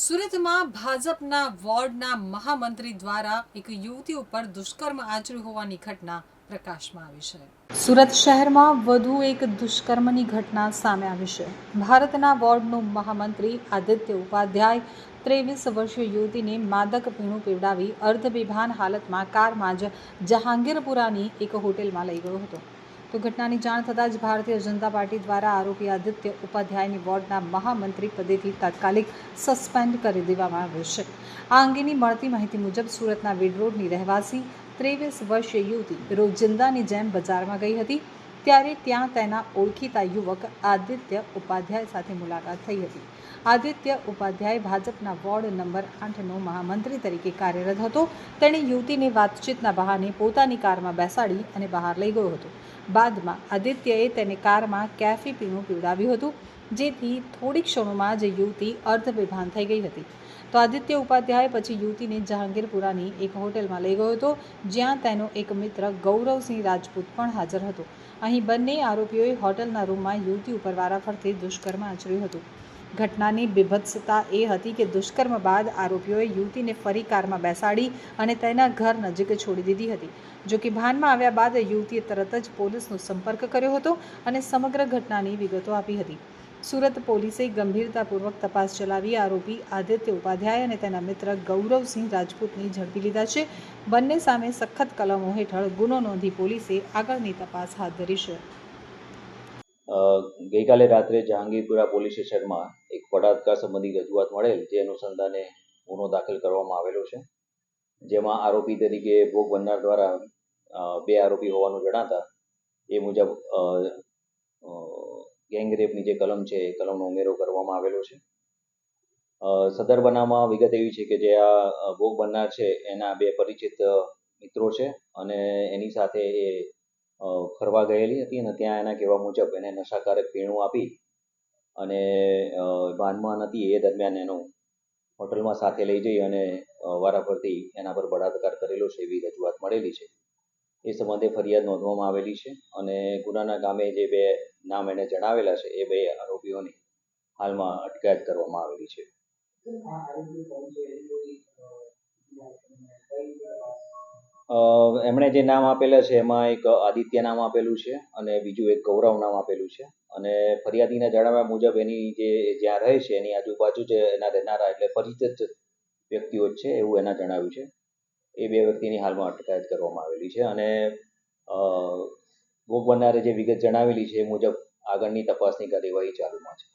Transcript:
સુરતમાં ભાજપના વોર્ડના મહામંત્રી દ્વારા એક યુવતી ઉપર દુષ્કર્મ આચર્યું હોવાની ઘટના પ્રકાશમાં આવી છે. સુરત શહેરમાં વધુ એક દુષ્કર્મની ઘટના સામે આવી છે. ભારતના વોર્ડનો મહામંત્રી આદિત્ય ઉપાધ્યાય ત્રેવીસ વર્ષીય યુવતીને માદક પીણું પીવડાવી અર્ધબેભાન હાલતમાં કારમાં જ જહાંગીરપુરાની એક હોટેલમાં લઈ ગયો હતો. તો ઘટનાની જાણ થતાં જ ભારતીય જનતા પાર્ટી દ્વારા આરોપી આદિત્ય ઉપાધ્યાયની વોર્ડના મહામંત્રી પદેથી તાત્કાલિક સસ્પેન્ડ કરી દેવામાં આવ્યો છે. આ અંગેની મળતી માહિતી મુજબ સુરતના વિડરોડની રહેવાસી ત્રેવીસ વર્ષીય યુવતી રોજિંદાની જેમ બજારમાં ગઈ હતી. ત્યારે ત્યાં તેના ઓળખીતા યુવક આદિત્ય ઉપાધ્યાય સાથે મુલાકાત થઈ હતી. આદિત્ય ઉપાધ્યાય ભાજપના વોર્ડ નંબર આઠનો મહામંત્રી તરીકે કાર્યરત હતો. તેણે યુવતીને વાતચીતના બહાને પોતાની કારમાં બેસાડી અને બહાર લઈ ગયો હતો. બાદમાં આદિત્યએ તેને કારમાં કેફી પીણું પીવડાવ્યું હતું. જેથી થોડી ક્ષણોમાં જ યુવતી અર્ધબેભાન થઈ ગઈ હતી. તો આદિત્ય ઉપાધ્યાય પછી યુવતીને જહાંગીરપુરાની એક હોટેલમાં લઈ ગયો હતો, જ્યાં તેનો એક મિત્ર ગૌરવસિંહ રાજપૂત પણ હાજર હતો. અહીં બંને આરોપીઓએ હોટલના રૂમમાં યુવતી ઉપર વારાફરતી દુષ્કર્મ આચર્યું હતું. ઘટનાની બીભત્સતા એ હતી કે દુષ્કર્મ બાદ આરોપીઓએ યુવતીને ફરી કારમાં બેસાડી અને તેના ઘર નજીક છોડી દીધી હતી. જો કે ભાનમાં આવ્યા બાદ યુવતીએ તરત જ પોલીસનો સંપર્ક કર્યો હતો અને સમગ્ર ઘટનાની વિગતો આપી હતી. સુરત પોલીસે ગંભીરતાપૂર્વક તપાસ ચલાવી આરોપી આદિત્ય ઉપાધ્યાય અને તેના મિત્ર ગૌરવસિંહ રાજપૂતની ઝડપી લીધા છે. બંને સામે સખત કલમો હેઠળ ગુનો નોંધી પોલીસે આગળની તપાસ હાથ ધરી છે. ગઈકાલે રાત્રે જહાંગીરપુરા પોલીસ સ્ટેશનમાં એક બળાત્કાર સંબંધી રજૂઆત મળેલ જે અનુસંધાને ગુનો દાખલ કરવામાં આવેલો છે. જેમાં આરોપી તરીકે ભોગ બનનાર દ્વારા બે આરોપી હોવાનું જણાતા એ મુજબ ગેંગ રેપની જે કલમ છે, એ કલમનો ઉમેરો કરવામાં આવેલો છે. સદર બનાવમાં વિગત એવી છે કે જે આ ભોગ બનનાર છે, એના બે પરિચિત મિત્રો છે અને એની સાથે એ ફરવા ગયેલી હતી અને ત્યાં એના કહેવા મુજબ એને નશાકારક પીણું આપી અને ભાનમાં નથી એ દરમિયાન એનો હોટલમાં સાથે લઈ જઈ અને વારાફરતી એના પર બળાત્કાર કરેલો છે એવી રજૂઆત મળેલી છે. એ સંબંધે ફરિયાદ નોંધવામાં આવેલી છે અને ગુનાના ગામે જે બે નામ એણે જણાવેલા છે, એ બે આરોપીઓની હાલમાં અટકાયત કરવામાં આવેલી છે. એમણે જે નામ આપેલા છે, એમાં એક આદિત્ય નામ આપેલું છે અને બીજું એક ગૌરવ નામ આપેલું છે. અને ફરિયાદીના જણાવ્યા મુજબ એની જે જ્યાં રહે છે, એની આજુબાજુ જે એના રહેનારા એટલે પરિચિત વ્યક્તિઓ જ છે એવું એના જણાવ્યું છે. એ બે વ્યક્તિની હાલમાં અટકાયત કરવામાં આવેલી છે અને ભોગ બનનારે જે વિગત જણાવેલી છે એ મુજબ આગળની તપાસની કાર્યવાહી ચાલુમાં છે.